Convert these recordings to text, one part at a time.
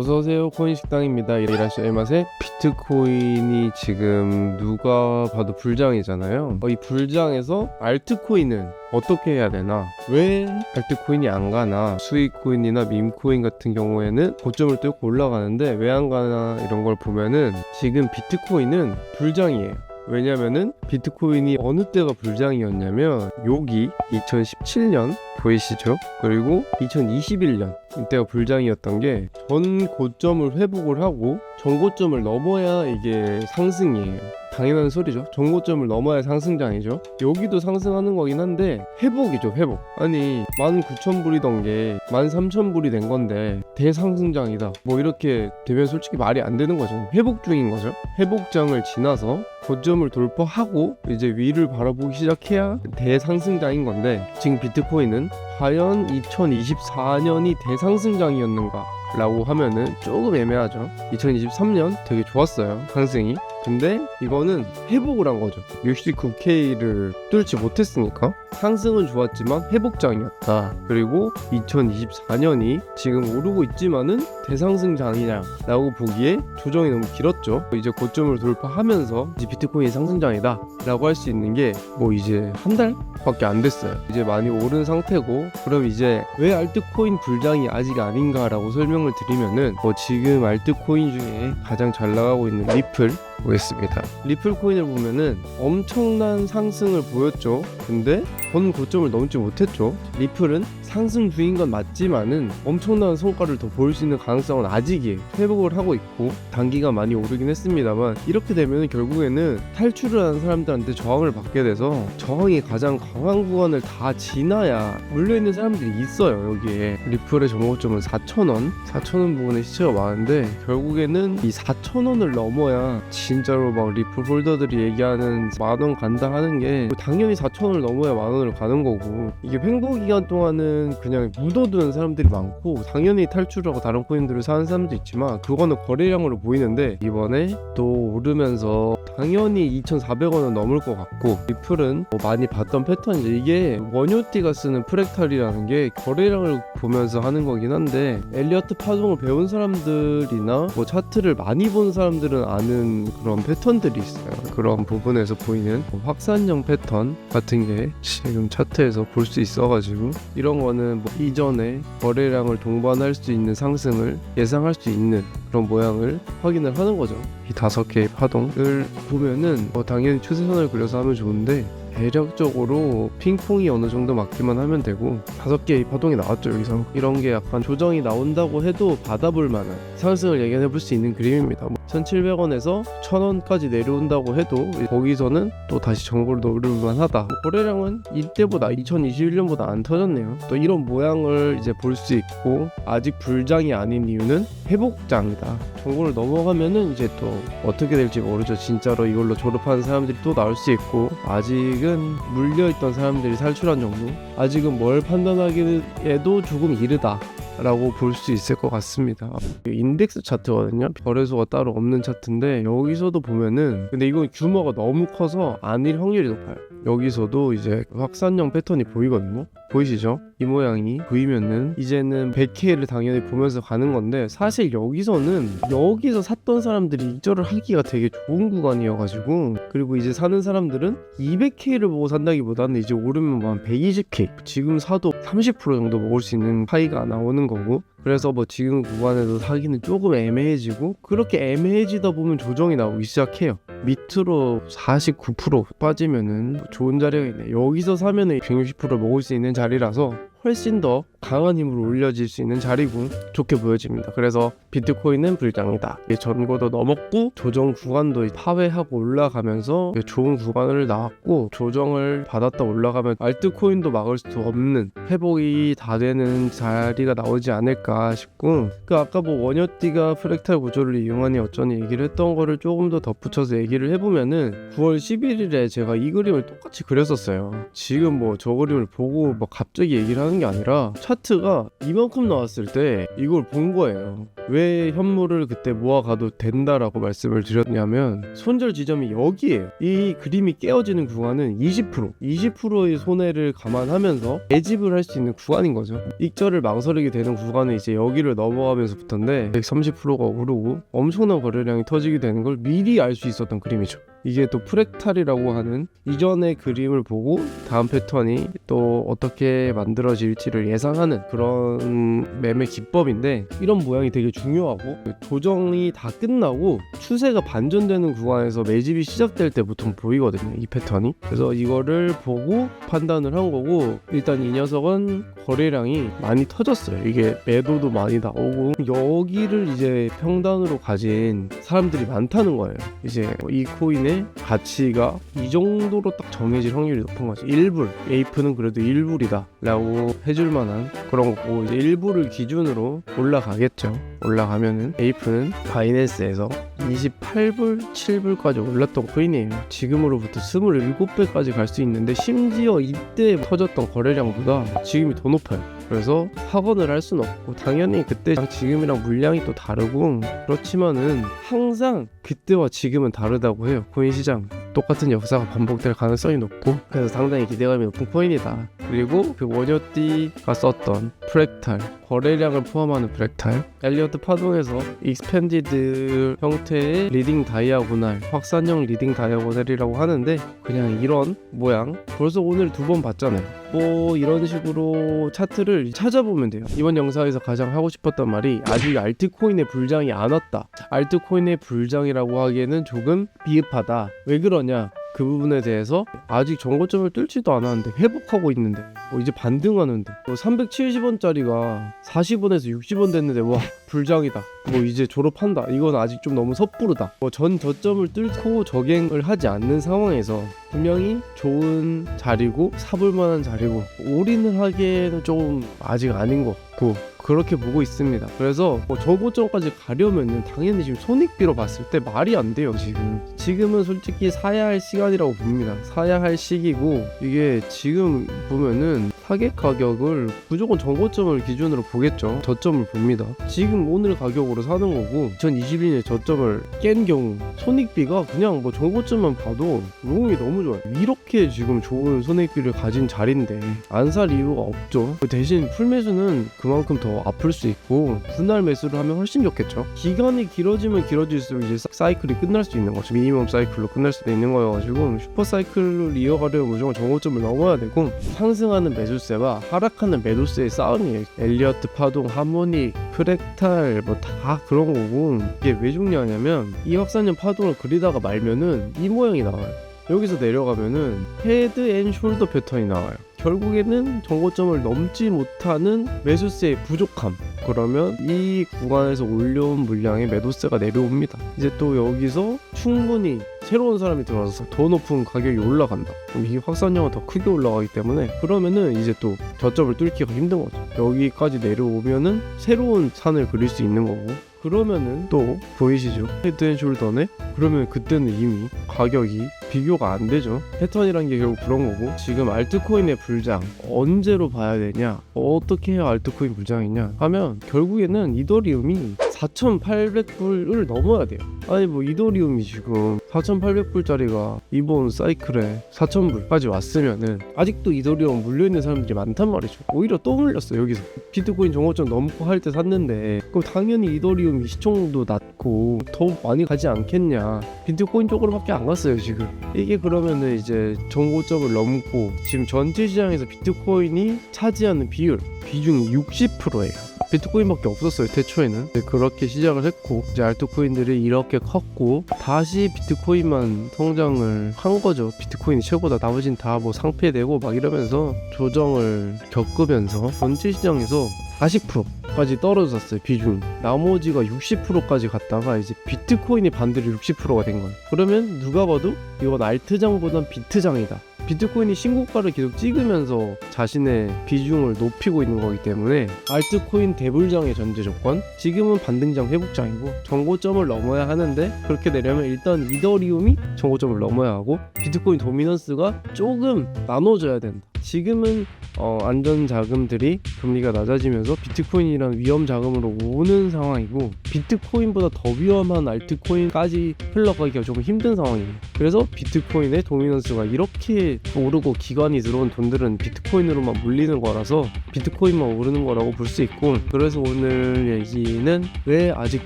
어서오세요 코인식당입니다. 이라시 알맛의 비트코인이 지금 누가 봐도 불장이잖아요. 어, 이 불장에서 알트코인은 어떻게 해야 되나? 왜 알트코인이 안 가나? 수익코인이나 밈코인 같은 경우에는 고점을 뚫고 올라가는데 왜 안 가나? 이런 걸 보면은 지금 비트코인은 불장이에요 왜냐면은 비트코인이 어느 때가 불장이었냐면 여기 2017년 보이시죠? 그리고 2021년 이때가 불장이었던 게 전 고점을 회복을 하고 전고점을 넘어야 이게 상승이에요. 당연한 소리죠. 전고점을 넘어야 상승장이죠. 여기도 상승하는 거긴 한데 회복이죠, 회복. 아니 19,000불이던 게 13,000불이 된 건데 대상승장이다. 뭐 이렇게 되면 솔직히 말이 안 되는 거죠. 회복 중인 거죠. 회복장을 지나서 고점을 돌파하고 이제 위를 바라보기 시작해야 대상승장인 건데 지금 비트코인은 과연 2024년이 대상승장이었는가? 라고 하면은 조금 애매하죠. 2023년 되게 좋았어요. 상승이. 근데 이거는 회복을 한 거죠. 69K를 뚫지 못했으니까 상승은 좋았지만 회복장이었다. 그리고 2024년이 지금 오르고 있지만은 대상승장이냐라고 보기에 조정이 너무 길었죠. 이제 고점을 돌파하면서 이제 비트코인이 상승장이다라고 할 수 있는 게 뭐 이제 한 달밖에 안 됐어요. 이제 많이 오른 상태고 그럼 이제 왜 알트코인 불장이 아직 아닌가라고 설명을 드리면은 뭐 지금 알트코인 중에 가장 잘 나가고 있는 리플 보겠습니다. 리플 코인을 보면은 엄청난 상승을 보였죠. 근데 전 고점을 넘지 못했죠. 리플은 상승 중인 건 맞지만은 엄청난 성과를 더볼수 있는 가능성은 아직이에요. 회복을 하고 있고 단기가 많이 오르긴 했습니다만 이렇게 되면 결국에는 탈출을 하는 사람들한테 저항을 받게 돼서 저항이 가장 강한 구간을 다 지나야 물려 있는 사람들이 있어요. 여기에 리플의 4,000원, 4,000원 부분에 시체가 많은데 결국에는 이 4,000원을 넘어야 진짜로 막 리플 홀더들이 얘기하는 만원 간다 하는 게 당연히 4,000원을 넘어야 만 원을 가는 거고 이게 횡보 기간 동안은 그냥 묻어두는 사람들이 많고 당연히 탈출하고 다른 코인들을 사는 사람도 있지만 그거는 거래량으로 보이는데 이번에 또 오르면서 당연히 2,400원은 넘을 것 같고 리플은 뭐 많이 봤던 패턴이죠. 이게 원효띠가 쓰는 프랙탈이라는 게 거래량을 보면서 하는 거긴 한데 엘리어트 파동을 배운 사람들이나 뭐 차트를 많이 본 사람들은 아는 그런 패턴들이 있어요. 그런 부분에서 보이는 뭐 확산형 패턴 같은 게 지금 차트에서 볼 수 있어가지고 이런 거는 뭐 이전에 거래량을 동반할 수 있는 상승을 예상할 수 있는 그런 모양을 확인을 하는 거죠. 이 다섯 개의 파동을 보면은 뭐 당연히 추세선을 그려서 하면 좋은데 대략적으로 핑퐁이 어느 정도 맞기만 하면 되고 다섯 개의 파동이 나왔죠 여기서 이런 게 약간 조정이 나온다고 해도 받아볼 만한 상승을 예견해 볼 수 있는 그림입니다. 뭐 1,700원에서 1,000원까지 내려온다고 해도 거기서는 또 다시 정보를 노릴 만하다. 뭐 거래량은 이때보다 2021년보다 안 터졌네요. 또 이런 모양을 이제 볼 수 있고 아직 불장이 아닌 이유는 회복장 이다. 정보를 넘어가면은 이제 또 어떻게 될지 모르죠. 진짜로 이걸로 졸업하는 사람들이 또 나올 수 있고 아직은 물려있던 사람들이 탈출한 정도. 아직은 뭘 판단하기에도 조금 이르다. 라고 볼 수 있을 것 같습니다. 인덱스 차트거든요. 별의소가 따로 없는 차트인데 여기서도 보면은 근데 이건 규모가 너무 커서 아닐 확률이 높아요. 여기서도 이제 확산형 패턴이 보이거든요. 보이시죠? 이 모양이 보이면은 이제는 100K를 당연히 보면서 가는 건데 사실 여기서는 여기서 샀던 사람들이 입절을 하기가 되게 좋은 구간이어가지고 그리고 이제 사는 사람들은 200K를 보고 산다기보다는 이제 오르면 한 120K 지금 사도 30% 정도 먹을 수 있는 파이가 나오는 거고. 그래서 뭐 지금 구간에서 사기는 조금 애매해지고 그렇게 애매해지다 보면 조정이 나오기 시작해요. 밑으로 49% 빠지면은 좋은 자리가 있네. 여기서 사면은 160% 먹을 수 있는 자리라서 훨씬 더 강한 힘으로 올려질 수 있는 자리고 좋게 보여집니다. 그래서 비트코인은 불장이다. 전고도 넘었고 조정 구간도 파괴하고 올라가면서 좋은 구간을 나왔고 조정을 받았다 올라가면 알트코인도 막을 수 없는 회복이 다 되는 자리가 나오지 않을까 싶고 그 아까 뭐 원효띠가 프랙탈 구조를 이용하니 어쩌니 얘기를 했던 거를 조금 더 덧붙여서 얘기를 해보면은 9월 11일에 제가 이 그림을 똑같이 그렸었어요. 지금 뭐 저 그림을 보고 뭐 갑자기 얘기를 하는 게 아니라 차트가 이만큼 나왔을 때 이걸 본 거예요. 왜 현물을 그때 모아가도 된다라고 말씀을 드렸냐면 손절 지점이 여기에요. 이 그림이 깨어지는 구간은 20% 20%의 손해를 감안하면서 매집을 할 수 있는 구간인 거죠. 익절을 망설이게 되는 구간은 이제 여기를 넘어가면서부터인데 130%가 오르고 엄청난 거래량이 터지게 되는 걸 미리 알 수 있었던 그림이죠. 이게 또 프랙탈이라고 하는 이전의 그림을 보고 다음 패턴이 또 어떻게 만들어질지를 예상하는 그런 매매 기법인데 이런 모양이 되게 중요하고 조정이 다 끝나고 추세가 반전되는 구간에서 매집이 시작될 때 보통 보이거든요 이 패턴이. 그래서 이거를 보고 판단을 한 거고 일단 이 녀석은 거래량이 많이 터졌어요. 이게 매도도 많이 나오고 여기를 이제 평단으로 가진 사람들이 많다는 거예요. 이제 이 코인의 가치가 이 정도로 딱 정해질 확률이 높은 거지. 1불 에이프는 그래도 1불이다 라고 해줄 만한 그런 거고 이제 1불을 기준으로 올라가겠죠. 올라가면은 에이프는 바이낸스에서 28불 7불까지 올랐던 코인이에요. 지금으로부터 27배까지 갈 수 있는데 심지어 이때 터졌던 거래량보다 지금이 더 높아요 그래서 확언을 할 수는 없고 당연히 그때랑 지금이랑 물량이 또 다르고 그렇지만은 항상 그때와 지금은 다르다고 해요. 코인 시장 똑같은 역사가 반복될 가능성이 높고 그래서 상당히 기대감이 높은 코인이다. 그리고 그 원효띠가 썼던 프랙탈 거래량을 포함하는 프랙탈 엘리어트 파동에서 익스펜디드 형태의 리딩 다이아고날 확산형 리딩 다이아고날이라고 하는데 그냥 이런 모양. 벌써 오늘 두 번 봤잖아요. 뭐 이런 식으로 차트를 찾아보면 돼요. 이번 영상에서 가장 하고 싶었던 말이 아직 알트코인의 불장이 안 왔다. 알트코인의 불장이라고 하기에는 조금 비읍하다. 왜 그러냐 그 부분에 대해서 아직 정고점을 뚫지도 않았는데 회복하고 있는데 뭐 이제 반등하는데 뭐 370원짜리가 40원에서 60원 됐는데 와 불장이다. 뭐 이제 졸업한다. 이건 아직 좀 너무 섣부르다. 뭐 전 저점을 뚫고 저갱을 하지 않는 상황에서 분명히 좋은 자리고 사볼 만한 자리고 올인을 하기에는 조금 아직 아닌 것 같고 그렇게 보고 있습니다. 그래서 뭐 저 고점까지 가려면은 당연히 지금 손익비로 봤을 때 말이 안 돼요 지금. 지금은 솔직히 사야 할 시간이라고 봅니다. 사야 할 시기고 이게 지금 보면은 타겟 가격을 무조건 저고점을 기준으로 보겠죠. 저점을 봅니다. 지금 오늘 가격으로 사는 거고 2021년에 저점을 깬 경우 손익비가 그냥 뭐 저고점만 봐도 로움이 너무 좋아요. 이렇게 지금 좋은 손익비를 가진 자리인데 안 살 이유가 없죠. 그 대신 풀매수는 그만큼 더 아플 수 있고 분할 매수를 하면 훨씬 좋겠죠. 기간이 길어지면 길어질수록 이제 사- 사이클이 끝날 수 있는 거죠. 미니멈 사이클로 끝날 수도 있는 거여가지고 슈퍼 사이클을 이어가려면 무조건 정고점을 넘어야 되고 상승하는 매수 세와 하락하는 매도세의 싸움이에요. 엘리어트 파동, 하모닉, 프랙탈 뭐 다 그런 거고 이게 왜 중요하냐면 이 확산형 파동을 그리다가 말면은 이 모양이 나와요. 여기서 내려가면은 헤드 앤 숄더 패턴이 나와요. 결국에는 정고점을 넘지 못하는 매수세의 부족함. 그러면 이 구간에서 올려온 물량의 매도세가 내려옵니다. 이제 또 여기서 충분히 새로운 사람이 들어와서 더 높은 가격이 올라간다. 그럼 이 확산량은 더 크게 올라가기 때문에 그러면은 이제 또 저점을 뚫기가 힘든 거죠. 여기까지 내려오면은 새로운 산을 그릴 수 있는 거고 그러면은 또 보이시죠? 헤드앤숄더네? 그러면 그때는 이미 가격이 비교가 안 되죠. 패턴이란 게 결국 그런 거고 지금 알트코인의 불장 언제로 봐야 되냐? 어떻게 해야 알트코인 불장이냐? 하면 결국에는 이더리움이 4,800불을 넘어야 돼요. 아니 뭐 이더리움이 지금 4,800불짜리가 이번 사이클에 4,000불까지 왔으면은 아직도 이더리움 물려 있는 사람들이 많단 말이죠. 오히려 또 물렸어 여기서 비트코인 정고점 넘고 할 때 샀는데 그럼 당연히 이더리움이 시총도 낮고 더 많이 가지 않겠냐? 비트코인 쪽으로밖에 안 갔어요 지금. 이게 그러면은 이제 정고점을 넘고 지금 전체 시장에서 비트코인이 차지하는 비율 비중이 60%예요. 비트코인밖에 없었어요 태초에는. 근데 그렇게 시작을 했고 이제 알트코인들이 이렇게 컸고 다시 비트코인만 성장을 한 거죠. 비트코인이 최고다. 나머진 다 뭐 상폐되고 막 이러면서 조정을 겪으면서 전체 시장에서 40%까지 떨어졌어요 비중이 나머지가 60%까지 갔다가 이제 비트코인이 반대로 60%가 된 거예요. 그러면 누가 봐도 이건 알트장보단 비트장이다 비트코인이 신고가를 계속 찍으면서 자신의 비중을 높이고 있는 거기 때문에 알트코인 대불장의 전제 조건? 지금은 반등장 회복장이고 정고점을 넘어야 하는데 그렇게 되려면 일단 이더리움이 정고점을 넘어야 하고 비트코인 도미넌스가 조금 나눠져야 된다 지금은 어, 안전 자금들이 금리가 낮아지면서 비트코인이란 위험 자금으로 오는 상황이고 비트코인보다 더 위험한 알트코인까지 흘러가기가 조금 힘든 상황이에요. 그래서 비트코인의 도미넌스가 이렇게 오르고 기관이 들어온 돈들은 비트코인으로만 몰리는 거라서 비트코인만 오르는 거라고 볼 수 있고 그래서 오늘 얘기는 왜 아직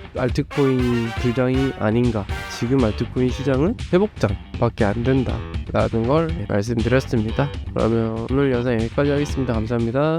알트코인 불장이 아닌가 지금 알트코인 시장은 회복장 밖에 안 된다 라는 걸 말씀드렸습니다. 그러면 오늘 영상 여기까지 하겠습니다. 감사합니다